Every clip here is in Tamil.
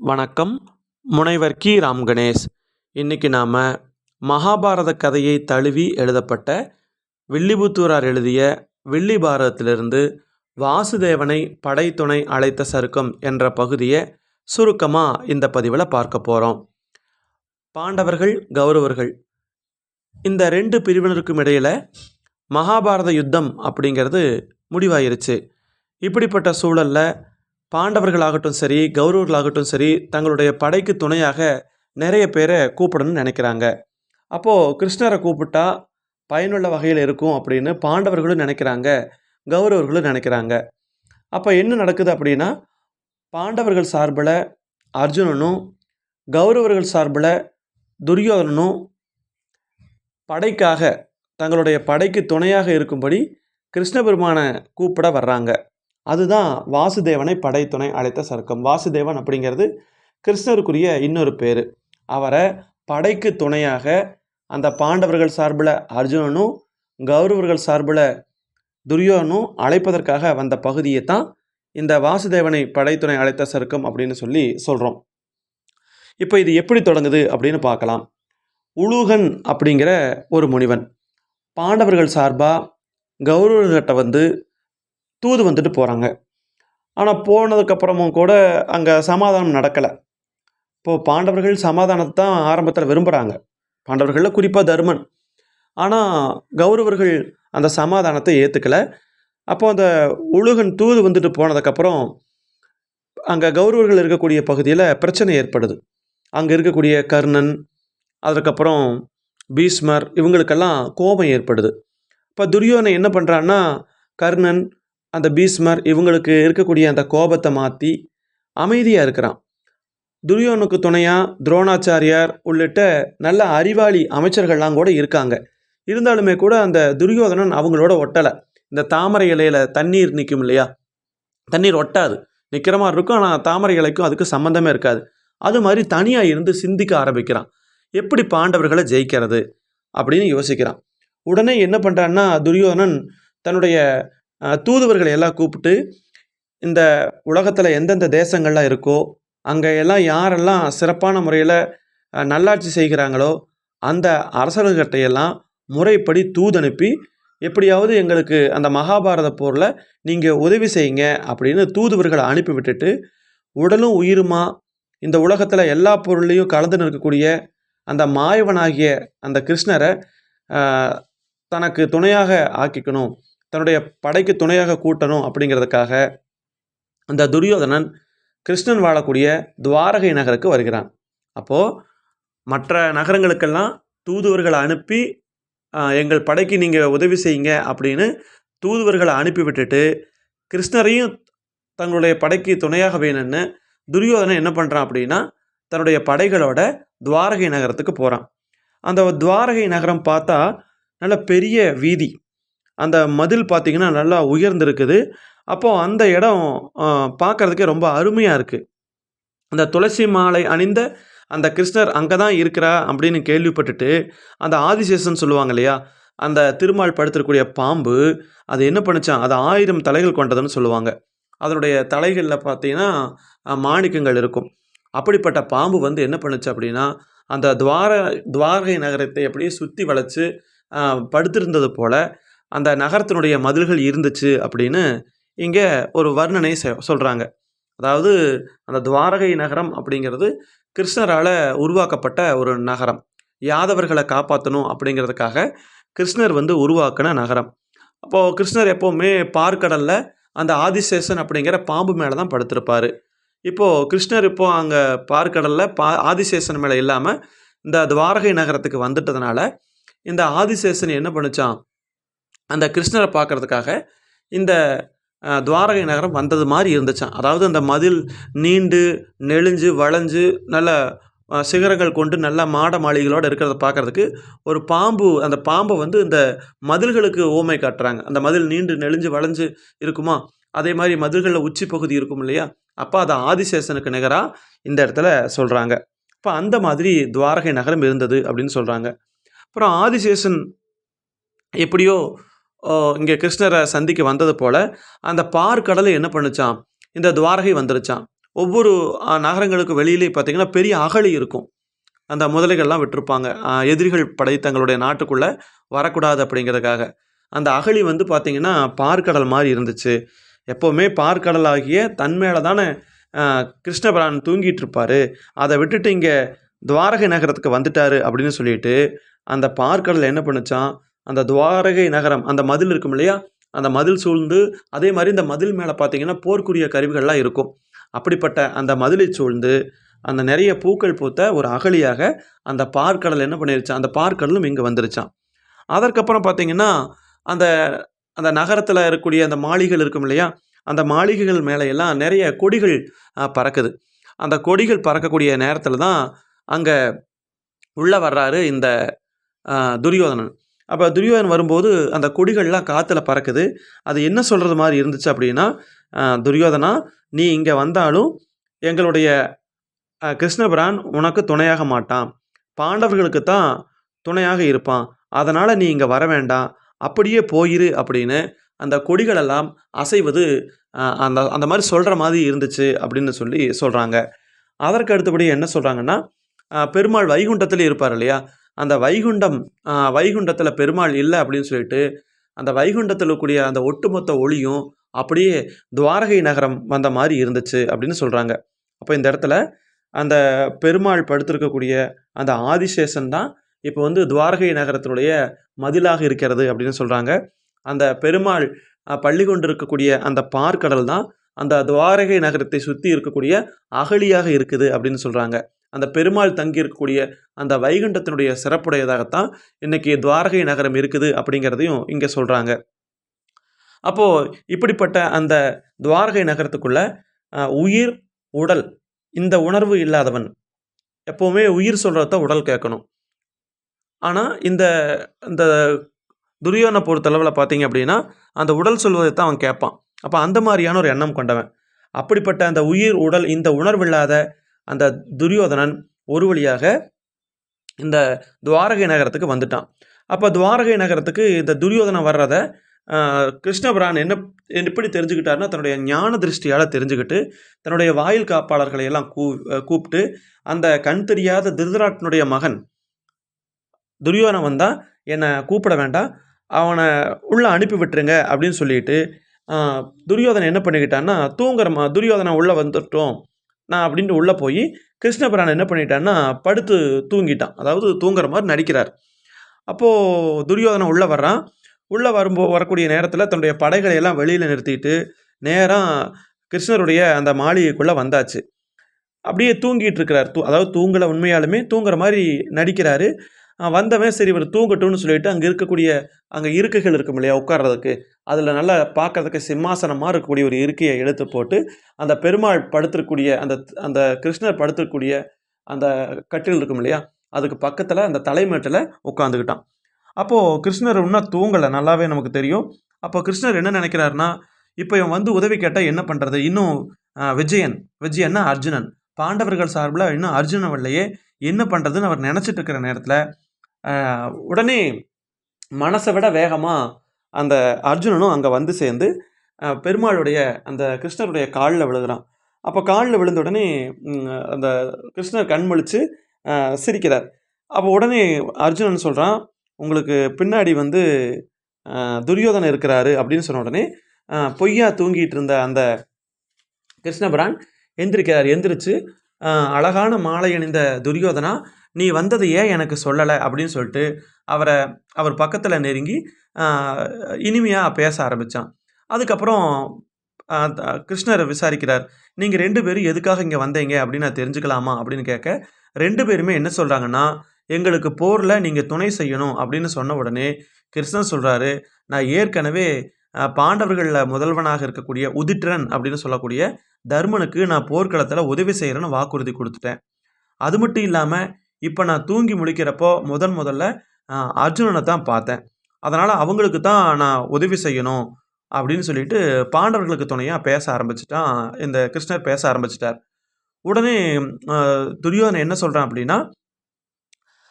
வணக்கம். முனைவர் கி. ராம் கணேஷ். இன்றைக்கி நாம் மகாபாரத கதையை தழுவி எழுதப்பட்ட வில்லிபுத்தூரார் எழுதிய வில்லி பாரதத்திலிருந்து வாசுதேவனை படைத்துணை அழைத்த சருக்கம் என்ற பகுதியை சுருக்கமாக இந்த பதிவில் பார்க்க போகிறோம் பாண்டவர்கள் கௌரவர்கள் இந்த ரெண்டு பிரிவினருக்கும் இடையில் மகாபாரத யுத்தம் அப்படிங்கிறது முடிவாயிருச்சு. இப்படிப்பட்ட சூழலில் பாண்டவர்களாகட்டும் சரி கௌரவர்களாகட்டும் சரி தங்களுடைய படைக்கு துணையாக நிறைய பேரை கூப்பிடணும்னு நினைக்கிறாங்க. அப்போது கிருஷ்ணரை கூப்பிட்டா பயனுள்ள வகையில் இருக்கும் அப்படின்னு பாண்டவர்களும் நினைக்கிறாங்க கௌரவர்களும் நினைக்கிறாங்க. அப்போ என்ன நடக்குது அப்படின்னா பாண்டவர்கள் சார்பில் அர்ஜுனனும் கௌரவர்கள் சார்பில் துரியோதனனும் படைக்காக தங்களுடைய படைக்கு துணையாக இருக்கும்படி கிருஷ்ண பெருமானை கூப்பிட வர்றாங்க. அதுதான் வாசுதேவனை படைத்துணை அழைத்த சர்க்கம். வாசுதேவன் அப்படிங்கிறது கிருஷ்ணருக்குரிய இன்னொரு பேர். அவரை படைக்கு துணையாக அந்த பாண்டவர்கள் சார்பில் அர்ஜுனனும் கௌரவர்கள் சார்பில் துரியோனும் அழைப்பதற்காக வந்த பகுதியை தான் இந்த வாசுதேவனை படைத்துணை அழைத்த சருக்கம் அப்படின்னு சொல்லி சொல்கிறோம் இப்போ இது எப்படி தொடங்குது அப்படின்னு பார்க்கலாம். உலூகன் அப்படிங்கிற ஒரு முனிவன். பாண்டவர்கள் சார்பாக கௌரவர்கிட்ட வந்து தூது வந்துட்டு போகிறாங்க ஆனால் போனதுக்கப்புறமும் கூட அங்கே சமாதானம் நடக்கலை. இப்போது பாண்டவர்கள் சமாதானத்தை தான் ஆரம்பத்தில் விரும்புகிறாங்க பாண்டவர்களில் குறிப்பாக தருமன். ஆனால் கௌரவர்கள் அந்த சமாதானத்தை ஏற்றுக்கலை அப்போ அந்த உழுகன் தூது வந்துட்டு போனதுக்கப்புறம் அங்கே கௌரவர்கள் இருக்கக்கூடிய பகுதியில் பிரச்சனை ஏற்படுது. அங்கே இருக்கக்கூடிய கர்ணன் அதுக்கப்புறம் பீஷ்மர் இவங்களுக்கெல்லாம் கோபம் ஏற்படுது. இப்போ துரியோதனை என்ன பண்ணுறான்னா கர்ணன் அந்த பீஷ்மர் இவங்களுக்கு இருக்கக்கூடிய அந்த கோபத்தை மாற்றி அமைதியாக இருக்கிறான். துரியோனுக்கு துணையாக துரோணாச்சாரியார் உள்ளிட்ட நல்ல அறிவாளி அமைச்சர்கள்லாம் கூட இருக்காங்க. இருந்தாலுமே கூட அந்த துரியோதனன் அவங்களோட ஒட்டலை. இந்த தாமரை இலையில் தண்ணீர் நிற்கும் இல்லையா? தண்ணீர் ஒட்டாது. நிற்கிற மாதிரி இருக்கும். ஆனால் தாமரை இலைக்கும் அதுக்கு சம்மந்தமே இருக்காது. அது மாதிரி தனியாக இருந்து சிந்திக்க ஆரம்பிக்கிறான். எப்படி பாண்டவர்களை ஜெயிக்கிறது? அப்படின்னு யோசிக்கிறான். உடனே என்ன பண்ணுறான்னா துரியோதனன் தன்னுடைய தூதுவர்களை எல்லாம் கூப்பிட்டு இந்த உலகத்தில் எந்தெந்த தேசங்கள்லாம் இருக்கோ அங்கே எல்லாம் யாரெல்லாம் சிறப்பான முறையில் நல்லாட்சி செய்கிறாங்களோ அந்த அரசர்கள்கிட்டையெல்லாம் முறைப்படி தூதனுப்பி எப்படியாவது எங்களுக்கு அந்த மகாபாரத போரில் நீங்கள் உதவி செய்யுங்க அப்படின்னு தூதுவர்களை அனுப்பி விட்டுட்டு உடலும் உயிருமா இந்த உலகத்தில் எல்லா பொருளையும் கலந்து நிற்கக்கூடிய அந்த மாயவனாகிய அந்த கிருஷ்ணரை தனக்கு துணையாக ஆக்கிக்கணும். தன்னுடைய படைக்கு துணையாக கூட்டணும் அப்படிங்கிறதுக்காக அந்த துரியோதனன் கிருஷ்ணன் வாழக்கூடிய துவாரகை நகருக்கு வருகிறான். அப்போது மற்ற நகரங்களுக்கெல்லாம் தூதுவர்களை அனுப்பி எங்கள் படைக்கு நீங்கள் உதவி செய்யுங்க அப்படின்னு தூதுவர்களை அனுப்பி விட்டுட்டு கிருஷ்ணரையும் தங்களுடைய படைக்கு துணையாக வேணும்னு துரியோதனன் என்ன பண்ணுறான் அப்படின்னா தன்னுடைய படைகளோட துவாரகை நகரத்துக்கு போகிறான் அந்த துவாரகை நகரம் பார்த்தா நல்ல பெரிய வீதி. அந்த மதில் பார்த்திங்கன்னா நல்லா உயர்ந்திருக்குது. அப்போது அந்த இடம் பார்க்குறதுக்கே ரொம்ப அருமையாக இருக்குது அந்த துளசி மாலை அணிந்த அந்த கிருஷ்ணர் அங்கே தான் இருக்கிறா அப்படின்னு கேள்விப்பட்டுட்டு அந்த ஆதிசேஷன் சொல்லுவாங்க இல்லையா? அந்த திருமால் படுத்திருக்கக்கூடிய பாம்பு அது என்ன பண்ணுச்சான் அது ஆயிரம் தலைகள் கொண்டதுன்னு சொல்லுவாங்க. அதனுடைய தலைகளில் பார்த்தீங்கன்னா மாணிக்கங்கள் இருக்கும். அப்படிப்பட்ட பாம்பு வந்து என்ன பண்ணுச்சு அப்படின்னா அந்த துவார துவாரகை நகரத்தை அப்படியே சுற்றி வளைச்சு படுத்திருந்தது போல் அந்த நகரத்தினுடைய மதில்கள் இருந்துச்சு அப்படின்னு இங்கே ஒரு வர்ணனை சொல்கிறாங்க அதாவது அந்த துவாரகை நகரம் அப்படிங்கிறது கிருஷ்ணரால் உருவாக்கப்பட்ட ஒரு நகரம். யாதவர்களை காப்பாற்றணும் அப்படிங்கிறதுக்காக கிருஷ்ணர் வந்து உருவாக்கின நகரம். அப்போது கிருஷ்ணர் எப்போவுமே பார்க்கடலில் அந்த ஆதிசேஷன் அப்படிங்கிற பாம்பு மேலே தான் படுத்திருப்பார். இப்போது கிருஷ்ணர் இப்போது அங்கே பார்க்கடலில் பா ஆதிசேஷன் மேலே இல்லாமல் இந்த துவாரகை நகரத்துக்கு வந்துட்டதுனால இந்த ஆதிசேஷன் என்ன பண்ணுச்சான் அந்த கிருஷ்ணரை பார்க்கறதுக்காக இந்த துவாரகை நகரம் வந்தது மாதிரி இருந்துச்சான் அதாவது அந்த மதில் நீண்டு நெளிஞ்சு வளைஞ்சு நல்ல சிகரங்கள் கொண்டு நல்ல மாட மாளிகளோடு இருக்கிறத பார்க்கறதுக்கு ஒரு பாம்பு அந்த பாம்பை வந்து இந்த மதில்களுக்கு ஓமை காட்டுறாங்க. அந்த மதில் நீண்டு நெளிஞ்சு வளைஞ்சு இருக்குமா? அதே மாதிரி மதில்களில் உச்சி பகுதி இருக்கும் இல்லையா? அப்போ அதை ஆதிசேஷனுக்கு நிகராக இந்த இடத்துல சொல்கிறாங்க இப்போ அந்த மாதிரி துவாரகை நகரம் இருந்தது அப்படின்னு சொல்கிறாங்க அப்புறம் ஆதிசேஷன் எப்படியோ இங்கே கிருஷ்ணரை சந்திக்க வந்தது போல் அந்த பார்க்கடலை என்ன பண்ணுச்சான் இந்த துவாரகை வந்துருச்சான் ஒவ்வொரு நகரங்களுக்கு வெளியிலேயும் பார்த்தீங்கன்னா பெரிய அகழி இருக்கும். அந்த முதலைகள்லாம் விட்டிருப்பாங்க. எதிரிகள் படை தங்களுடைய நாட்டுக்குள்ளே வரக்கூடாது அப்படிங்கிறதுக்காக. அந்த அகழி வந்து பார்த்திங்கன்னா பார்க்கடல் மாதிரி இருந்துச்சு. எப்போவுமே பார்க்கடல் ஆகிய தன் மேலே தானே கிருஷ்ணபிரான் தூங்கிட்டு இருப்பார். அதை விட்டுட்டு இங்கே துவாரகை நகரத்துக்கு வந்துட்டார் அப்படின்னு சொல்லிட்டு அந்த பார்க்கடல் என்ன பண்ணுச்சான் அந்த துவாரகை நகரம் அந்த மதில் இருக்கும் இல்லையா? அந்த மதில் சூழ்ந்து அதே மாதிரி இந்த மதில் மேலே பார்த்தீங்கன்னா போர்க்குரிய கருவிகள்லாம் இருக்கும். அப்படிப்பட்ட அந்த மதிலை சூழ்ந்து அந்த நிறைய பூக்கள் பூத்த ஒரு அகழியாக அந்த பார்க்கடல் என்ன பண்ணிருச்சான்? அந்த பார்க்கடலும் இங்கே வந்துருச்சான். அதற்கப்புறம் பார்த்தீங்கன்னா அந்த அந்த நகரத்தில் இருக்கக்கூடிய அந்த மாளிகைகள் இருக்கும் இல்லையா? அந்த மாளிகைகள் மேலே எல்லாம் நிறைய கொடிகள் பறக்குது. அந்த கொடிகள் பறக்கக்கூடிய நேரத்தில் தான் அங்கே உள்ளே வர்றாரு இந்த துரியோதனன். அப்போ துரியோதன் வரும்போது அந்த கொடிகள்லாம் காற்றுல பறக்குது. அது என்ன சொல்கிறது மாதிரி இருந்துச்சு அப்படின்னா துரியோதனா நீ இங்கே வந்தாலும் எங்களுடைய கிருஷ்ணபிரான் உனக்கு துணையாக மாட்டான். பாண்டவர்களுக்கு தான் துணையாக இருப்பான். அதனால் நீ இங்கே வர வேண்டாம். அப்படியே போயிரு அப்படின்னு அந்த கொடிகளெல்லாம் அசைவது அந்த அந்த மாதிரி சொல்கிற மாதிரி இருந்துச்சு அப்படின்னு சொல்லி சொல்கிறாங்க அதற்கு அடுத்தபடி என்ன சொல்கிறாங்கன்னா பெருமாள் வைகுண்டத்தில் இருப்பார் இல்லையா? அந்த வைகுண்டம் வைகுண்டத்தில் பெருமாள் இல்லை அப்படின்னு சொல்லிட்டு அந்த வைகுண்டத்தில் இருக்கக்கூடிய அந்த ஒட்டுமொத்த ஒளியும் அப்படியே துவாரகை நகரம் வந்த மாதிரி இருந்துச்சு அப்படின்னு சொல்கிறாங்க அப்போ இந்த இடத்துல அந்த பெருமாள் படுத்திருக்கக்கூடிய அந்த ஆதிசேஷன் தான் இப்போ வந்து துவாரகை நகரத்தினுடைய மதிலாக இருக்கிறது அப்படின்னு சொல்கிறாங்க அந்த பெருமாள் பள்ளி பள்ளி கொண்டிருக்கக்கூடிய அந்த பார்க்கடல் தான் அந்த துவாரகை நகரத்தை சுற்றி இருக்கக்கூடிய அகழியாக இருக்குது அப்படின்னு சொல்கிறாங்க அந்த பெருமாள் தங்கியிருக்கக்கூடிய அந்த வைகுண்டத்தினுடைய சிறப்புடையதாகத்தான் இன்னைக்கு துவாரகை நகரம் இருக்குது அப்படிங்கிறதையும் இங்கே சொல்கிறாங்க அப்போது இப்படிப்பட்ட அந்த துவாரகை நகரத்துக்குள்ள உயிர் உடல் இந்த உணர்வு இல்லாதவன் எப்போவுமே உயிர் சொல்கிறத உடல் கேட்கணும். ஆனால் இந்த இந்த துரியோனை பொறுத்தளவில் பார்த்தீங்க அப்படின்னா அந்த உடல் சொல்வதை தான் அவன் கேட்பான். அப்போ அந்த மாதிரியான ஒரு எண்ணம் கொண்டவன். அப்படிப்பட்ட அந்த உயிர் உடல் இந்த உணர்வில்லாத அந்த துரியோதனன் ஒரு வழியாக இந்த துவாரகை நகரத்துக்கு வந்துட்டான். அப்போ துவாரகை நகரத்துக்கு இந்த துரியோதனம் வர்றத கிருஷ்ணபிரான் என்ன எப்படி தெரிஞ்சுக்கிட்டாருன்னா தன்னுடைய ஞான திருஷ்டியால் தெரிஞ்சுக்கிட்டு தன்னுடைய வாயில் காப்பாளர்களை எல்லாம் கூ கூப்பிட்டு அந்த கண் தெரியாத திருதராட்டனுடைய மகன் துரியோதனன் வந்தால் என்னை கூப்பிட வேண்டாம் அவனை உள்ளே அனுப்பி விட்டுருங்க அப்படின்னு சொல்லிட்டு துரியோதனை என்ன பண்ணிக்கிட்டான்னா தூங்குற மா உள்ளே வந்துட்டோம். நான் அப்படின்ட்டு உள்ளே போய் கிருஷ்ணபிரான் என்ன பண்ணிட்டான்னா படுத்து தூங்கிட்டான். அதாவது தூங்குற மாதிரி நடிக்கிறார். அப்போது துரியோதனன் உள்ளே வர்றான். உள்ளே வரும்போ வரக்கூடிய நேரத்தில் தன்னுடைய படைகளை எல்லாம் வெளியில் நிறுத்திட்டு நேராக கிருஷ்ணருடைய அந்த மாளிகைக்குள்ளே வந்தாச்சு. அப்படியே தூங்கிட்டு இருக்கிறார். தூ அதாவது தூங்கலை உண்மையாலுமே தூங்குற மாதிரி நடிக்கிறாரு. வந்தவன் சரி இவர் தூங்கட்டும்னு சொல்லிட்டு அங்கே இருக்கக்கூடிய அங்கே இருக்கைகள் இருக்கும் இல்லையா உட்கார்றதுக்கு. அதில் நல்லா பார்க்கறதுக்கு சிம்மாசனமாக இருக்கக்கூடிய ஒரு இருக்கையை எடுத்து போட்டு அந்த பெருமாள் படுத்திருக்கக்கூடிய அந்த அந்த கிருஷ்ணர் படுத்திருக்கக்கூடிய அந்த கட்டில் இருக்கும் இல்லையா அதுக்கு பக்கத்தில் அந்த தலைமேட்டில் உட்காந்துக்கிட்டான் அப்போது கிருஷ்ணர் இன்னும் தூங்கலை நல்லாவே நமக்கு தெரியும். அப்போ கிருஷ்ணர் என்ன நினைக்கிறாருன்னா இப்போ இவன் வந்து உதவி கேட்டால் என்ன பண்ணுறது இன்னும் விஜயன் விஜயன்னா அர்ஜுனன். பாண்டவர்கள் சார்பில் இன்னும் அர்ஜுனன் வரலையே என்ன பண்ணுறதுன்னு அவர் நினச்சிட்டு இருக்கிற நேரத்தில் உடனே மனசை விட வேகமாக அந்த அர்ஜுனனும் அங்கே வந்து சேர்ந்து பெருமாளுடைய அந்த கிருஷ்ணருடைய காலில் விழுகிறான். அப்போ காலில் விழுந்த உடனே அந்த கிருஷ்ணர் கண்மொழித்து சிரிக்கிறார். அப்போ உடனே அர்ஜுனன் சொல்கிறான் உங்களுக்கு பின்னாடி வந்து துரியோதனை இருக்கிறாரு அப்படின்னு சொன்ன உடனே பொய்யா தூங்கிட்டு இருந்த அந்த கிருஷ்ணபிரான் எந்திரிக்கிறார். எந்திரிச்சு அழகான மாலை அணிந்த துரியோதனா நீ வந்தது ஏன் எனக்கு சொல்லலை? அப்படின்னு சொல்லிட்டு அவரை அவர் பக்கத்தில் நெருங்கி இனிமையாக பேச ஆரம்பித்தான் அதுக்கப்புறம் கிருஷ்ணர் விசாரிக்கிறார் நீங்கள் ரெண்டு பேரும் எதுக்காக இங்கே வந்தீங்க? அப்படின்னு நான் தெரிஞ்சுக்கலாமா? அப்படின்னு கேட்க ரெண்டு பேருமே என்ன சொல்கிறாங்கன்னா எங்களுக்கு போரில் நீங்கள் துணை செய்யணும். அப்படின்னு சொன்ன உடனே கிருஷ்ணன் சொல்கிறாரு நான் ஏற்கனவே பாண்டவர்களில் முதல்வனாக இருக்கக்கூடிய உதிட்ரன் அப்படின்னு சொல்லக்கூடிய தர்மனுக்கு நான் போர்க்களத்தில் உதவி செய்கிறேன்னு வாக்குறுதி கொடுத்துட்டேன். அது மட்டும் இல்லாமல் இப்போ நான் தூங்கி முழிக்கிறப்போ முதன் முதல்ல அர்ஜுனனை தான் பார்த்தேன். அதனால் அவங்களுக்கு தான் நான் உதவி செய்யணும் அப்படின்னு சொல்லிட்டு பாண்டவர்களுக்கு துணையாக பேச ஆரம்பிச்சிட்டான். இந்த கிருஷ்ணர் பேச ஆரம்பிச்சிட்டார். உடனே துரியோதனை என்ன சொல்கிறான் அப்படின்னா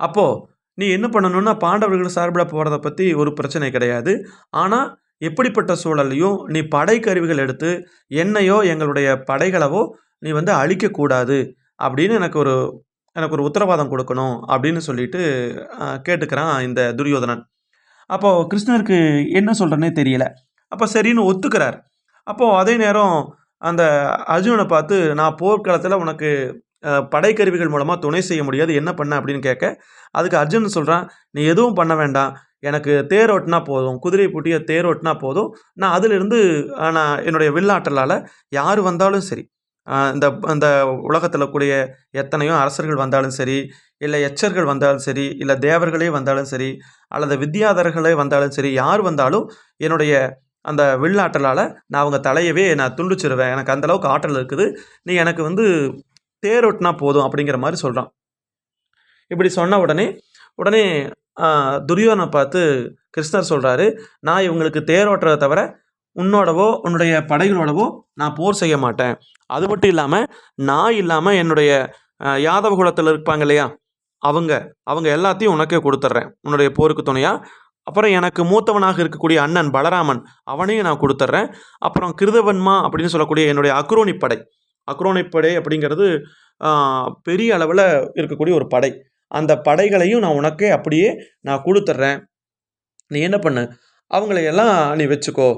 அப்போது நீ என்ன பண்ணணும்னா பாண்டவர்கள் சார்பில் போகிறத பற்றி ஒரு பிரச்சனை கிடையாது. ஆனால் எப்படிப்பட்ட சூழல்லையும் நீ படை கருவிகள் எடுத்து என்னையோ எங்களுடைய படைகளவோ நீ வந்து அழிக்கக்கூடாது. அப்படின்னு எனக்கு ஒரு எனக்கு ஒரு உத்தரவாதம் கொடுக்கணும் அப்படின்னு சொல்லிட்டு கேட்டுக்கிறான் இந்த துரியோதனன். அப்போது கிருஷ்ணருக்கு என்ன சொல்கிறனே தெரியல. அப்போ சரின்னு ஒத்துக்கிறார். அப்போது அதே நேரம் அந்த அர்ஜுனனை பார்த்து நான் போர்க்களத்தில் உனக்கு படைக்கருவிகள் மூலமாக துணை செய்ய முடியாது என்ன பண்ண? அப்படின்னு கேட்க அதுக்கு அர்ஜுன் சொல்கிறான் நீ எதுவும் பண்ண வேண்டாம். எனக்கு தேர் ஓட்டினா போதும். குதிரை பூட்டிய தேர் ஓட்டினா போதும். நான் அதிலிருந்து நான் என்னுடைய வில்லாற்றலால் யார் வந்தாலும் சரி. இந்த இந்த உலகத்தில் கூடிய எத்தனையோ அரசர்கள் வந்தாலும் சரி இல்லை எச்சர்கள் வந்தாலும் சரி இல்லை தேவர்களே வந்தாலும் சரி அல்லது வித்யாதர்களே வந்தாலும் சரி யார் வந்தாலும் என்னுடைய அந்த வில்லாற்றலால் நான் அவங்க தலையவே நான் துண்டிச்சிருவேன். எனக்கு அந்தளவுக்கு ஆற்றல் இருக்குது. நீ எனக்கு வந்து தேரோட்டினா போதும் அப்படிங்கிற மாதிரி சொல்கிறான் இப்படி சொன்ன உடனே உடனே துரியோனை துரியோதனை பார்த்து கிருஷ்ணர் சொல்கிறாரு நான் இவங்களுக்கு தேரோட்டுறதை தவிர உன்னோடவோ உன்னுடைய படைகளோடவோ நான் போர் செய்ய மாட்டேன். அது மட்டும் இல்லாமல் நான் இல்லாமல் என்னுடைய யாதவ குலத்தில் இருப்பாங்க இல்லையா? அவங்க அவங்க எல்லாத்தையும் உனக்கே கொடுத்துட்றேன் உன்னுடைய போருக்கு துணையாக அப்புறம் எனக்கு மூத்தவனாக இருக்கக்கூடிய அண்ணன் பலராமன் அவனையும் நான் கொடுத்துட்றேன் அப்புறம் கிருதவன்மா அப்படின்னு சொல்லக்கூடிய என்னுடைய அக்ரோனி படை. அக்ரோனி படை அப்படிங்கிறது பெரிய அளவில் இருக்கக்கூடிய ஒரு படை. அந்த படைகளையும் நான் உனக்கே அப்படியே நான் கொடுத்துட்றேன் நீ என்ன பண்ணு? அவங்களையெல்லாம் நீ வச்சுக்கோ.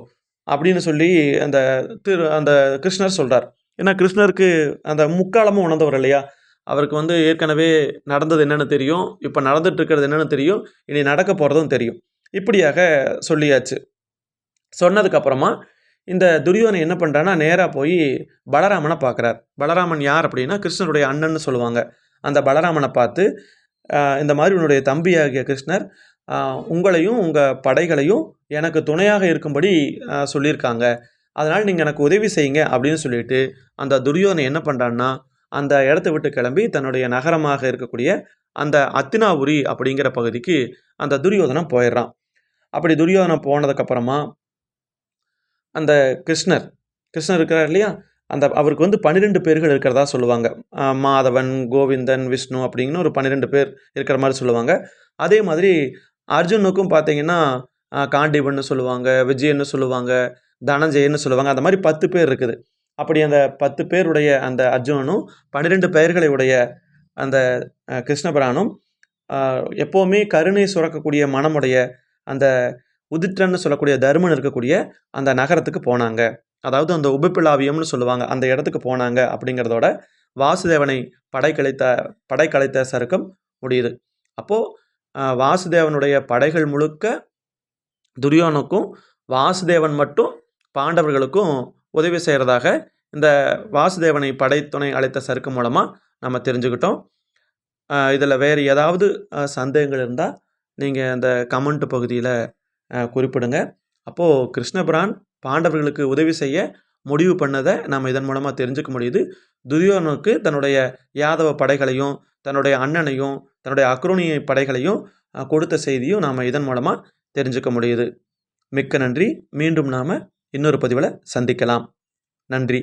அப்படின்னு சொல்லி அந்த திரு அந்த கிருஷ்ணர் சொல்கிறார் ஏன்னா கிருஷ்ணருக்கு அந்த முக்காலமும் உணர்ந்தவர் இல்லையா? அவருக்கு வந்து ஏற்கனவே நடந்தது என்னென்னு தெரியும். இப்போ நடந்துட்டு இருக்கிறது என்னென்னு தெரியும். இனி நடக்க போகிறதும் தெரியும். இப்படியாக சொல்லியாச்சு. சொன்னதுக்கப்புறமா இந்த துரியோனை என்ன பண்ணுறான்னா நேராக போய் பலராமனை பார்க்குறார் பலராமன் யார் அப்படின்னா கிருஷ்ணருடைய அண்ணன்னு சொல்லுவாங்க. அந்த பலராமனை பார்த்து இந்த மாதிரி உன்னுடைய தம்பியாகிய கிருஷ்ணர் உங்களையும் உங்கள் படைகளையும் எனக்கு துணையாக இருக்கும்படி சொல்லியிருக்காங்க. அதனால் நீங்கள் எனக்கு உதவி செய்யுங்க அப்படின்னு சொல்லிட்டு அந்த துரியோதனை என்ன பண்ணுறான்னா அந்த இடத்த விட்டு கிளம்பி தன்னுடைய நகரமாக இருக்கக்கூடிய அந்த அத்தினாபுரி அப்படிங்கிற பகுதிக்கு அந்த துரியோதனம் போயிடுறான். அப்படி துரியோதனம் போனதுக்கப்புறமா அந்த கிருஷ்ணர் கிருஷ்ணர் இருக்கிறார் இல்லையா? அந்த அவருக்கு வந்து பன்னிரெண்டு பேர்கள் இருக்கிறதா சொல்லுவாங்க. மாதவன் கோவிந்தன் விஷ்ணு அப்படின்னு ஒரு பன்னிரெண்டு பேர் இருக்கிற மாதிரி சொல்லுவாங்க. அதே மாதிரி அர்ஜுனுக்கும் பார்த்தீங்கன்னா காண்டீபன்னு சொல்லுவாங்க விஜயன்னு சொல்லுவாங்க தனஞ்சயன்னு சொல்லுவாங்க அந்த மாதிரி பத்து பேர் இருக்குது. அப்படி அந்த பத்து பேருடைய அந்த அர்ஜுனனும் பன்னிரெண்டு பெயர்களை உடைய அந்த கிருஷ்ணபிரானும் எப்போவுமே கருணை சுரக்கக்கூடிய மனமுடைய அந்த உதிற்றன்னு சொல்லக்கூடிய தர்மன் இருக்கக்கூடிய அந்த நகரத்துக்கு போனாங்க. அதாவது அந்த உபப்பிலாவியம்னு சொல்லுவாங்க அந்த இடத்துக்கு போனாங்க அப்படிங்கிறதோட வாசுதேவனை படைக்கலைத்த படைக்கலைத்த சருக்கம் முடியுது. அப்போது வாசுதேவனுடைய படைகள் முழுக்க துரியோனுக்கும் வாசுதேவன் மட்டும் பாண்டவர்களுக்கும் உதவி செய்கிறதாக இந்த வாசுதேவனை படைத்துணை அழைத்த சருக்கு மூலமாக நம்ம தெரிஞ்சுக்கிட்டோம். இதில் வேறு ஏதாவது சந்தேகங்கள் இருந்தால் நீங்கள் அந்த கமெண்ட் பகுதியில் குறிப்பிடுங்க. அப்போது கிருஷ்ணபிரான் பாண்டவர்களுக்கு உதவி செய்ய முடிவு பண்ணதை நம்ம இதன் மூலமாக தெரிஞ்சுக்க முடியுது. துரியோனுக்கு தன்னுடைய யாதவ படைகளையும் தன்னுடைய அண்ணனையும் தன்னுடைய அக்ரோனிய படைகளையும் கொடுத்த செய்தியும் நாம் இதன் மூலமாக தெரிஞ்சுக்க முடியுது. மிக்க நன்றி. மீண்டும் நாம் இன்னொரு பதிவில் சந்திக்கலாம். நன்றி.